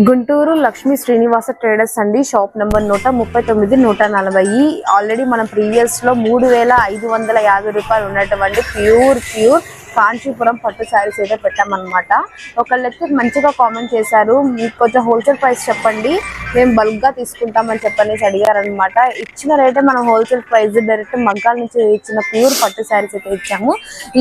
Guntur Lakshmi Srinivasa traders అండి. Shop number నూట ముప్పై తొమ్మిది నూట నలభై. ఆల్రెడీ మనం ప్రీవియస్లో మూడు వేల ఐదు వందల యాభై రూపాయలు ఉన్నటువంటి ప్యూర్ ప్యూర్ కాంచీపురం పట్టు శారీస్ అయితే పెట్టామన్నమాట. ఒకళ్ళైతే మంచిగా కామెంట్ చేశారు. మీకు కొంచెం హోల్సేల్ ప్రైస్ చెప్పండి. మేము బల్క్గా తీసుకుంటామని చెప్పనేసి అడిగారనమాట ఇచ్చిన రేటే మనం హోల్సేల్ ప్రైస్ డైరెక్ట్ మగ్గాల నుంచి ఇచ్చిన ప్యూర్ పట్టు శారీస్ అయితే ఇచ్చాము.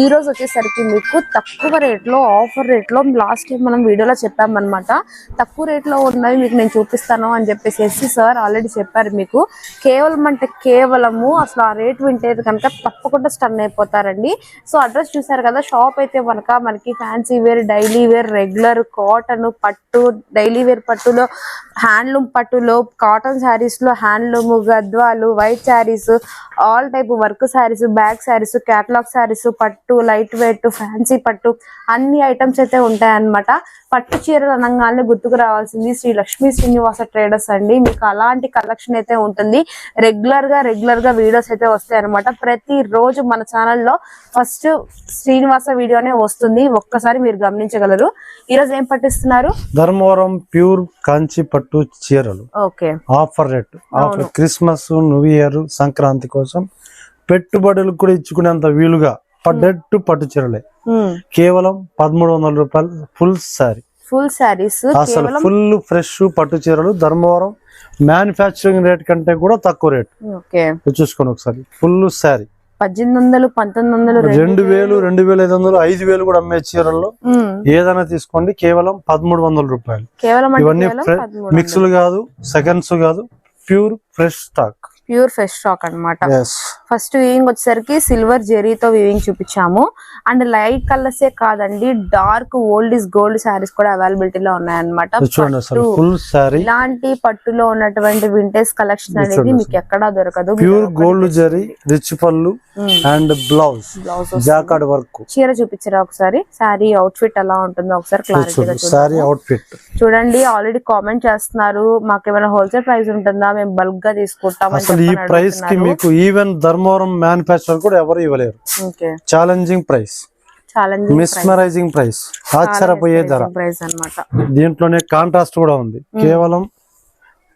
ఈ రోజు వచ్చేసరికి మీకు తక్కువ రేట్లో ఆఫర్ రేట్లో లాస్ట్ టైం మనం వీడియోలో చెప్పామన్నమాట. తక్కువ రేట్లో ఉన్నవి మీకు నేను చూపిస్తాను అని చెప్పేసి సార్ ఆల్రెడీ చెప్పారు మీకు. కేవలం అంటే కేవలము అసలు ఆ రేట్ వింటే కనుక తప్పకుండా స్టన్ అయిపోతారండి. సో అడ్రస్ చూసారు కదా షాప్ అయితే కనుక మనకి fancy wear daily wear regular cotton పట్టు డైలీ వేర్ పట్టులో హ్యాండ్లూమ్ పట్టులో కాటన్ శారీస్లో handloom Gadwal white sarees all type work sarees bag sarees catalogue sarees పట్టు లైట్ వెయిట్ ఫ్యాన్సీ పట్టు అన్ని ఐటమ్స్ అయితే ఉంటాయన్నమాట. పట్టు చీరలు అనగానే గుర్తుకు రావాల్సింది శ్రీ లక్ష్మీ శ్రీనివాస ట్రేడర్స్ అండి. మీకు అలాంటి కలెక్షన్ అయితే ఉంటుంది. రెగ్యులర్గా రెగ్యులర్గా వీడియోస్ అయితే వస్తాయి అనమాట ప్రతి రోజు మన ఛానల్లో ఫస్ట్ శ్రీనివాస వీడియోనే వస్తుంది. ఒక్కసారి మీరు గమనించగలరు. ఈ రోజు ఏం పట్టిస్తున్నారు? ధర్మవరం ప్యూర్ కాంచి పట్టు చీరలు. Okay. Offer rate. Offer Christmas new year Sankranti కోసం పెట్టుబడులు కూడా ఇచ్చుకునేంత వీలుగా పడ్డట్టు పట్టు చీరలే. కేవలం పదమూడు వందల రూపాయలు ఫుల్ శారీ. ఫుల్ శారీస్ అసలు ఫుల్ ఫ్రెష్ పట్టు చీరలు ధర్మవరం మ్యానుఫ్యాక్చరింగ్ రేట్ కంటే కూడా తక్కువ రేట్. ఓకే. చూసుకోండి ఒకసారి. Full saree. పద్దెనిమిది వందలు పంతొమ్మిది వందలు రెండు వేలు. రెండు వేల ఐదు వందలు ఐదు వేలు కూడా అమ్మే చీరల్లో ఏదైనా తీసుకోండి కేవలం పదమూడు వందల రూపాయలు. కేవలం ఇవన్నీ మిక్స్లు కాదు సెకండ్స్ కాదు pure fresh stock. Pure fresh stock అన్నమాట. ఎస్ ఫస్ట్ వీవింగ్ వచ్చేసరికి సిల్వర్ జెరీతో వీవింగ్ చూపించాము. అండ్ లైట్ కలర్సే కాదండి dark old is gold sarees కూడా అవైలబిలిటీలో ఉన్నాయన్నమాట. ఇలాంటి పట్టులో ఉన్నటువంటి వింటేజ్ కలెక్షన్ అనేది మీకు ఎక్కడా దొరకదు. ప్యూర్ గోల్డ్ జరీ రిచ్ పళ్ళు and blouse blouse jacquard work. చీర చూపించరా ఒకసారి? శారీ అవుట్ ఫిట్ ఎలా ఉంటుందో ఒకసారి క్లారిటీగా శారీ అవుట్ ఫిట్ చూడండి ఆల్రెడీ కామెంట్ చేస్తున్నారు. మాకు ఏమైనా హోల్సేల్ ప్రైస్ ఉంటుందా? మేము బల్క్గా అసలు ఈ ప్రైస్కి. మీకు ఈవెన్ ధర్మవరం మ్యానుఫ్యాక్చర్ కూడా ఎవరు ఇవ్వలేరు. Challenging price. Mesmerising price. ఆశ్చర్యపోయే ధర. దీంట్లోనే కాంట్రాస్ట్ కూడా ఉంది. కేవలం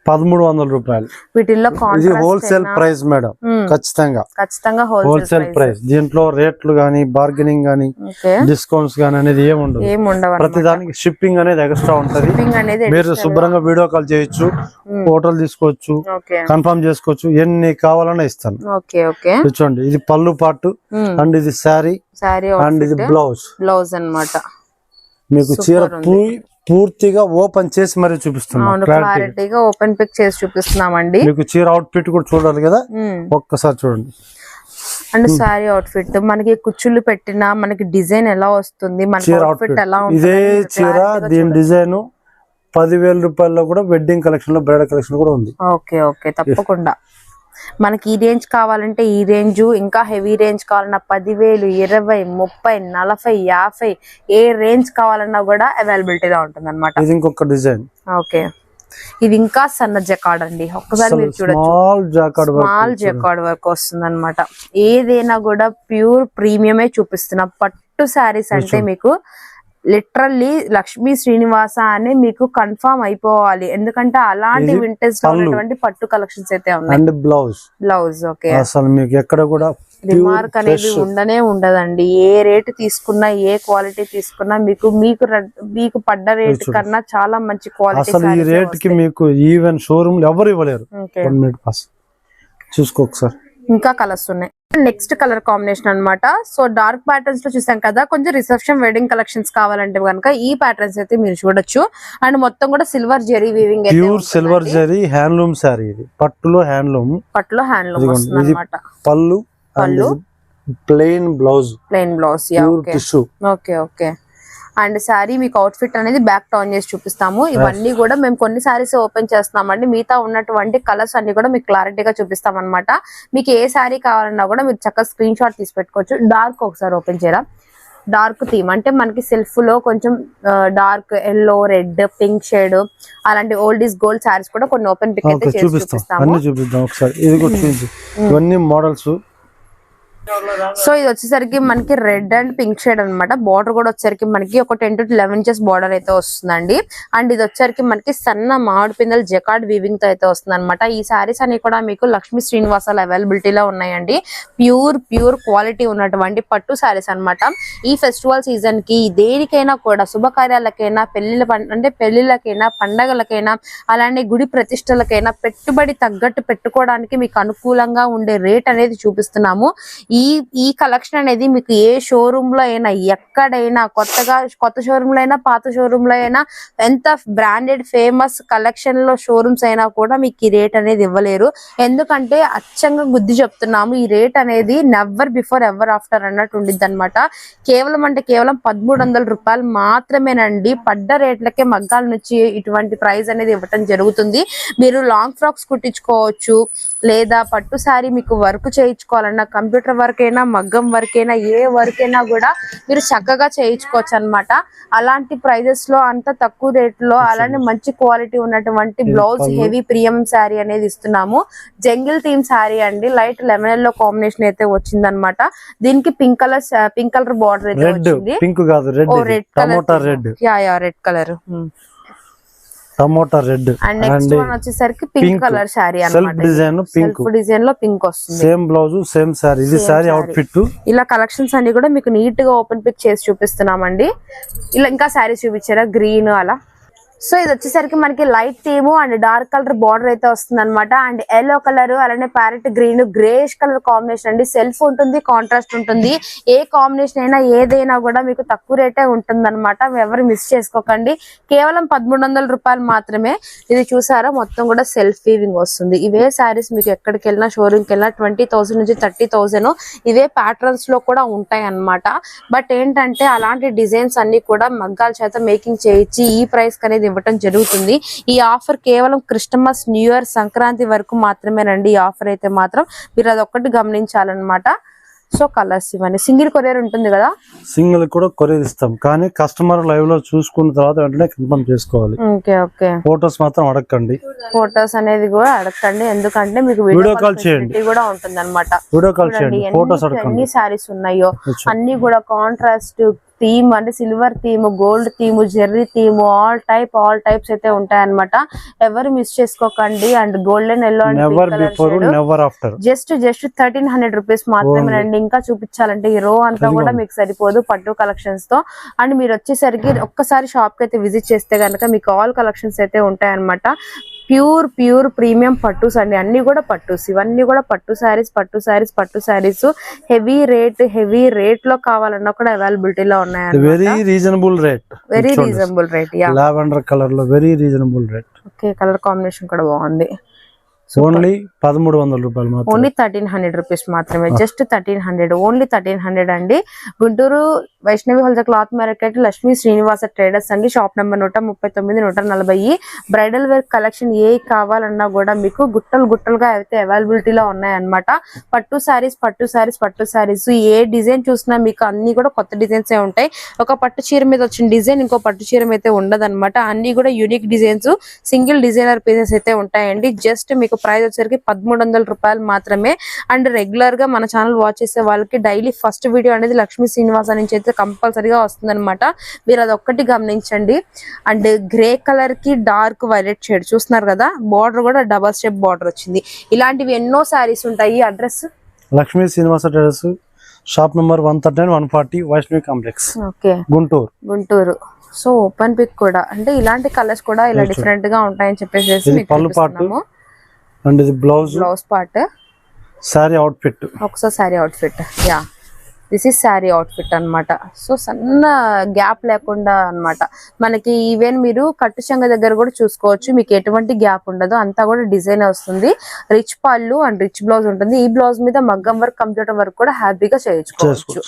పదమూడు వందల రూపాయలు. వీటిల్లో ఇది హోల్సేల్ ప్రైస్ మేడం ఖచ్చితంగా. ఖచ్చితంగా హోల్సేల్ ప్రైస్ దీంట్లో రేట్లు గానీ బార్గెనింగ్ గానీ డిస్కౌంట్స్ గానీ అనేది ఏమి ఉండదు. ప్రతి దానికి షిప్పింగ్ అనేది ఎక్స్ట్రా ఉంటది. మీరు శుభ్రంగా వీడియో కాల్ చేయొచ్చు ఫోటోలు తీసుకోవచ్చు కన్ఫర్మ్ చేసుకోవచ్చు ఎన్ని కావాలన్నా ఇస్తాను. చూడండి ఇది పళ్ళు పాటు అండ్ ఇది శారీ సారీ అండ్ ఇది బ్లౌజ్ బ్లౌజ్ అన్నమాట. మీకు చీర పూర్తిగా ఓపెన్ చేసి మరీ క్లారిటీ క్లారిటీగా ఓపెన్ పిక్ చేసి చూపిస్తున్నామండి. మీకు చీర అవుట్ ఫిట్ కూడా చూడాలి కదా. ఒక్కసారి చూడండి. అండ్ సారీ అవుట్ఫిట్ మనకి కుచ్చుళ్ళు పెట్టినా మనకి డిజైన్ ఎలా వస్తుంది? మనకి చీర అవుట్ఫిట్ అవుట్ఫిట్ ఎలా ఇదే చీర దీని డిజైన్ పదివేల రూపాయల్లో కూడా వెడ్డింగ్ కలెక్షన్లో బ్రైడల్ కలెక్షన్ కూడా ఉంది. Okay okay. తప్పకుండా. మనకి ఈ రేంజ్ కావాలంటే ఈ రేంజ్ ఇంకా హెవీ రేంజ్ కావాలన్నా పదివేలు ఇరవై ముప్పై నలభై యాభై ఏ రేంజ్ కావాలన్నా కూడా అవైలబిలిటీలో ఉంటుంది అనమాట ఇది ఇంకొక డిజైన్. ఓకే. ఇది ఇంకా సన్న జకాడ్ అండి. ఒక్కసారి మీరు చూడొచ్చు. Small jacquard small jacquard work వస్తుంది అనమాట ఏదైనా కూడా ప్యూర్ ప్రీమియమే చూపిస్తున్నా. పట్టు శారీస్ అంటే మీకు లిటరల్లీ లక్ష్మీ శ్రీనివాస అని మీకు కన్ఫర్మ్ అయిపోవాలి. ఎందుకంటే అలాంటి వింటేజ్. ఉన్నటువంటి పట్టు కలెక్షన్స్ అయితే ఉన్నాయి. And blouse. Blouse okay. అసలు మీకు ఎక్కడ కూడా రిమార్క్ అనేది ఉండనే ఉండదండి. ఏ రేట్ తీసుకున్నా ఏ క్వాలిటీ తీసుకున్నా మీకు మీకు మీకు పడ్డ రేట్ కన్నా చాలా మంచి క్వాలిటీ అసలు ఈ రేట్కి మీకు ఈవెన్ షోరూమ్ ఎవరు ఇవ్వలేరు. చూసుకో ఒకసారి. ఇంకా కలర్స్ ఉన్నాయి. నెక్స్ట్ కలర్ కాంబినేషన్ అన్నమాట. సో డార్క్ ప్యాటర్న్స్లో చూసాం కదా కొంచెం రిసెప్షన్ వెడ్డింగ్ కలెక్షన్స్ కావాలంటే కనుక ఈ ప్యాటర్న్స్ అయితే మీరు చూడొచ్చు. అండ్ మొత్తం కూడా silver zari weaving pure silver zari handloom saree ఇది. పట్టులో హ్యాండ్లూమ్ పట్టులో హ్యాండ్లూమ్ అనమాట పళ్ళు పళ్ళు. Plain blouse plain blouse okay okay and saree మీకు అవుట్ఫిట్ అనేది బ్యాక్ టర్న్ చేసి చూపిస్తాము. ఇవన్నీ కూడా మేము కొన్ని శారీస్ ఓపెన్ చేస్తున్నామండి. మిగతా ఉన్నటువంటి కలర్స్ అన్ని కూడా మీకు క్లారిటీగా చూపిస్తాం అనమాట మీకు ఏ శారీ కావాలన్నా కూడా మీరు చక్కగా స్క్రీన్ షాట్ తీసి పెట్టుకోవచ్చు. డార్క్ ఒకసారి ఓపెన్ చేయరా? డార్క్ థీమ్ అంటే మనకి సెల్ఫ్లో కొంచెం dark yellow red pink shade అలాంటి ఓల్డ్ ఈస్ గోల్డ్ శారీస్ కూడా కొన్ని ఓపెన్ పిక్ అయితే చూపిస్తాం. ఇది కూడా చూపించు. ఇవన్నీ మోడల్స్ సో ఇది వచ్చేసరికి మనకి రెడ్ అండ్ పింక్ షేడ్ అన్నమాట. బార్డర్ కూడా వచ్చేసరికి మనకి ఒక ten to eleven inches border అయితే వస్తుందండి. అండ్ ఇది వచ్చేసరికి మనకి సన్న మామిడి పిందెల జకాడ్ వీవింగ్తో అయితే వస్తుంది అనమాట ఈ సారీస్ అన్ని కూడా మీకు లక్ష్మీ శ్రీనివాసాలు అవైలబిలిటీలో ఉన్నాయండి. ప్యూర్ ప్యూర్ క్వాలిటీ ఉన్నటువంటి పట్టు సారీస్ అన్నమాట. ఈ ఫెస్టివల్ సీజన్కి దేనికైనా కూడా శుభకార్యాలకైనా పెళ్ళి అంటే పెళ్ళిళ్ళకైనా పండగలకైనా అలానే గుడి ప్రతిష్టలకైనా పెట్టుబడి తగ్గట్టు పెట్టుకోవడానికి మీకు అనుకూలంగా ఉండే రేట్ అనేది చూపిస్తున్నాము. ఈ ఈ కలెక్షన్ అనేది మీకు ఏ షోరూమ్లో అయినా ఎక్కడైనా కొత్తగా కొత్త షోరూమ్లో అయినా పాత షోరూమ్లో అయినా ఎంత బ్రాండెడ్ ఫేమస్ కలెక్షన్లో షోరూమ్స్ అయినా కూడా మీకు ఈ రేట్ అనేది ఇవ్వలేరు. ఎందుకంటే అచ్చంగా గుద్ది చెప్తున్నాము ఈ రేట్ అనేది నెవర్ బిఫోర్ ఎవర్ ఆఫ్టర్ అన్నట్టు ఉండిద్ది అనమాట కేవలం అంటే కేవలం పదమూడు వందల రూపాయలు మాత్రమేనండి పడ్డ రేట్లకే మగ్గాల నుంచి ఇటువంటి ప్రైస్ అనేది ఇవ్వటం జరుగుతుంది. మీరు లాంగ్ ఫ్రాక్స్ కుట్టించుకోవచ్చు లేదా పట్టు శారీ మీకు వర్క్ చేయించుకోవాలన్నా కంప్యూటర్ వర్క్ అయినా మగ్గం వర్క్ అయినా ఏ వర్క్ అయినా కూడా మీరు చక్కగా చేయించుకోవచ్చు అన్నమాట అలాంటి ప్రైజెస్లో అంత తక్కువ రేట్లో అలానే మంచి క్వాలిటీ ఉన్నటువంటి బ్లౌజ్. హెవీ ప్రియం శారీ అనేది ఇస్తున్నాము. జంగిల్ థీమ్ శారీ అండి. లైట్ లెమన్ ఎల్లో కాంబినేషన్ అయితే వచ్చిందన్నమాట. దీనికి pink colour pink colour border అయితే వచ్చింది. పింక్ కాదు red ya ya red colour tomato red and next one వచ్చేసరికి pink. Colour saree self design pink డిజైన్లో పింక్ వస్తుంది. సేమ్ బ్లౌజ్ సేమ్ శారీ ఇది శారీ. అవుట్ ఫిట్ ఇలా కలెక్షన్స్ అన్ని కూడా మీకు నీట్గా ఓపెన్ పిక్ చేసి చూపిస్తున్నామండి. ఇలా ఇంకా శారీస్ చూపించారా? గ్రీన్ అలా. సో ఇది వచ్చేసరికి మనకి light theme and dark colour border అయితే వస్తుంది అనమాట అండ్ ఎల్లో కలర్ అలానే parrot green greyish colour combination అండి. సెల్ఫ్ ఉంటుంది కాంట్రాస్ట్ ఉంటుంది. ఏ కాంబినేషన్ అయినా ఏదైనా కూడా మీకు తక్కువ రేటే ఉంటుంది అనమాట ఎవరు మిస్ చేసుకోకండి. కేవలం పదమూడు వందల రూపాయలు మాత్రమే ఇది చూసారా? మొత్తం కూడా సెల్ఫ్ వీవింగ్ వస్తుంది. ఇవే శారీస్ మీకు ఎక్కడికి వెళ్ళినా షోరూమ్కి వెళ్ళినా ట్వంటీ థౌసండ్ నుంచి థర్టీ ఇవే ప్యాటర్న్స్లో కూడా ఉంటాయి అన్నమాట బట్ ఏంటంటే అలాంటి డిజైన్స్ అన్ని కూడా మగ్గాల చేత మేకింగ్ చేయించి ఈ ప్రైస్ అనేది ఇవ్వటం జరుగుతుంది. ఈ ఆఫర్ కేవలం క్రిస్టమస్ న్యూ ఇయర్ సంక్రాంతి వరకు మాత్రమేనండి. ఈ ఆఫర్ అయితే మాత్రం మీరు అదొక్కటి గమనించాలన్నమాట. సో కలర్స్ ఇవన్నీ. సింగిల్ కొరియర్ ఉంటుంది కదా? సింగిల్ కూడా కొరియర్ ఇస్తాం. కానీ కస్టమర్ లైవ్లో చూసుకున్న తర్వాత వెంటనే కన్ఫర్మ్ చేసుకోవాలి. Okay okay. ఫోటోస్ మాత్రం అడగండి ఫోటోస్ అనేది కూడా అడగండి ఎందుకంటే మీకు వీడియో కాల్ చేయండి. కూడా ఉంటుంది అనమాట వీడియో కాల్ చేయండి. ఫోటోస్ అడగండి ఎన్ని సారీస్ ఉన్నాయో. అన్ని కూడా కాంట్రాస్ట్ థీమ్ అంటే silver theme gold theme zari theme all type all types అయితే ఉంటాయన్నమాట. ఎవరు మిస్ చేసుకోకండి. And golden yellow and just just thirteen hundred rupees మాత్రమే అండి ఇంకా చూపించాలంటే ఈ రో అంతా కూడా మీకు సరిపోదు పట్టు కలెక్షన్స్తో. అండ్ మీరు వచ్చేసరికి ఒక్కసారి షాప్కి అయితే విజిట్ చేస్తే గనుక మీకు ఆల్ కలెక్షన్స్ అయితే ఉంటాయన్నమాట. ప్యూర్ ప్యూర్ ప్రీమియం పట్టుస్ అండి అన్ని కూడా పట్టుస్ ఇవన్నీ కూడా పట్టు శారీస్ పట్టు శారీస్ పట్టు శారీస్. హెవీ రేట్ హెవీ రేట్లో కావాలన్నా కూడా అవైలబిలిటీలో ఉన్నాయి very reasonable rate very reasonable rate lavender కలర్లో very reasonable rate okay colour combination కూడా బాగుంది. ఓన్లీ పదమూడు వందల రూపాయలు ఓన్లీ థర్టీన్ హండ్రెడ్ రూపీస్ మాత్రమే. Just thirteen hundred only thirteen hundred అండి. Guntur Vaishnavi wholesale cloth market Lakshmi Srinivasa traders అండి. Shop number నూట ముప్పై తొమ్మిది నూట నలభై బ్రైడల్ వేర్ కలెక్షన్ ఏ కావాలన్నా కూడా మీకు గుట్టలు గుట్టలుగా అయితే అవైలబిలిటీలో ఉన్నాయన్నమాట. పట్టు శారీస్ పట్టు శారీస్ పట్టు శారీస్ ఏ డిజైన్ చూసినా మీకు అన్ని కూడా కొత్త డిజైన్స్ ఏ ఉంటాయి. ఒక పట్టు చీర మీద వచ్చిన డిజైన్ ఇంకో పట్టు చీర అయితే ఉండదు అన్ని కూడా unique designs single designer pieces అయితే ఉంటాయండి. జస్ట్ మీకు ప్రైస్ వచ్చేసరికి పదమూడు వందల రూపాయలు మాత్రమే. అండ్ రెగ్యులర్గా మన ఛానల్ వాచ్ చేసే వాళ్ళకి డైలీ ఫస్ట్ వీడియో అనేది లక్ష్మీ శ్రీనివాస నుంచి అయితే కంపల్సరీగా వస్తుందన్నమాట. మీరు అది ఒక్కటి గమనించండి. అండ్ గ్రే కలర్కి డార్క్ వైలెట్ షేడ్ చూస్తున్నారు కదా? బార్డర్ కూడా డబల్ స్టెప్ బార్డర్ వచ్చింది. ఇలాంటివి ఎన్నో శారీస్ ఉంటాయి. Address Lakshmi Srinivasa traders shop number one thirty nine one forty Vaishnavi complex okay. Guntur. Guntur. So open pick కూడా. అంటే ఇలాంటి కలర్స్ కూడా ఇలా డిఫరెంట్గా ఉంటాయని చెప్పేసి మీకు పళ్ళు పాటు. అండ్ ఇది blouse. Blouse part. Saree outfit ఒకసారి saree outfit ya. This is saree outfit అన్నమాట. సో సన్న గ్యాప్ లేకుండా అన్నమాట. మనకి ఈవెన్ మీరు కట్టు చెంగ దగ్గర కూడా చూసుకోవచ్చు. మీకు ఎటువంటి గ్యాప్ ఉండదు. అంతా కూడా డిజైన్ వస్తుంది. రిచ్ పళ్ళు అండ్ రిచ్ బ్లౌజ్ ఉంటుంది. ఈ బ్లౌజ్ మీద మగ్గం వర్క్ కంప్యూటర్ వర్క్ కూడా హ్యాపీగా చేయించుకోవచ్చు.